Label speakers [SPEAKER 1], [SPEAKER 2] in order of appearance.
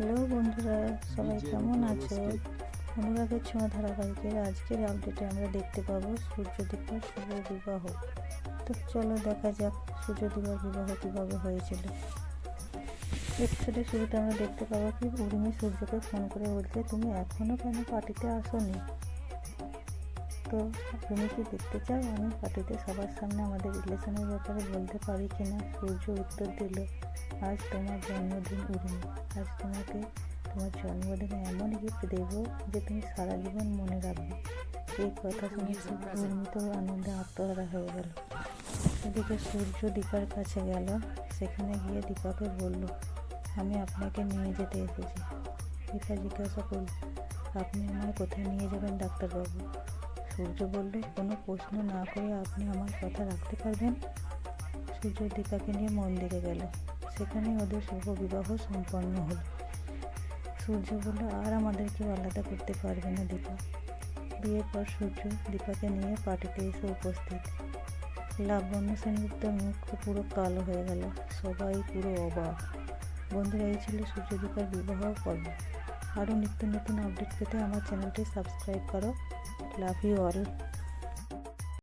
[SPEAKER 1] Hello বন্ধুরা সবাই কেমন আছো? অনুরাগের ছোঁয়া ধারাবাহিকের আজকের আপডেটে আমরা দেখতে পাবো সূর্যদীপার শুভ বিবাহ। তো চলো দেখা যাক সূর্যদীপার বিবাহ কীভাবে হয়েছিল। এপিসোডের শুরুতে আমরা দেখতে পাবো কি উর্মি সূর্যকে ফোন করে বলছে তুমি এখনও কেন পার্টিতে আসোনি? তো তুমি কি দেখতে চাও? আমি পার্টিতে সবার সামনে আমাদের রিলেশনের ব্যাপারে বলতে পারি কি না সূর্য উত্তর দিল আজ তোমার জন্মদিন উর্মি আজ তোমাকে তোমার জন্মদিনে এমন গিফট দেবো যে তুমি সারা জীবন মনে রাখবে। এই কথা শুনে উর্মি তো আনন্দে আত্মহারা হয়ে গেল। এদিকে সূর্য দীপার কাছে গেল সেখানে গিয়ে দীপাকে বলল আমি আপনাকে নিয়ে যেতে এসেছি। দীপা জিজ্ঞাসা করল আপনি আমায় কোথায় নিয়ে যাবেন ডাক্তারবাবু? সূর্য বলল, কোনো প্রশ্ন না করে আপনি আমার কথা রাখতে পারবেন? সূর্য দীপাকে নিয়ে মন্দিরে গেল। সেখানে ওদের শুভ বিবাহ সম্পন্ন হলো। সূর্য বলল, আর আমাদেরকে আলাদা করতে পারবে না দীপা। বিয়ের পর সূর্য দীপাকে নিয়ে পার্টিতে এসে উপস্থিত। লাবণ্য সেনগুপ্তের মুখ পুরো কালো হয়ে গেল। সবাই পুরো অবাক। বন্ধুরা, এই ছিল সূর্য দীপার বিবাহ পর্ব। আরও নিত্য নতুন আপডেট পেতে আমার চ্যানেলটি সাবস্ক্রাইব করো। Love you all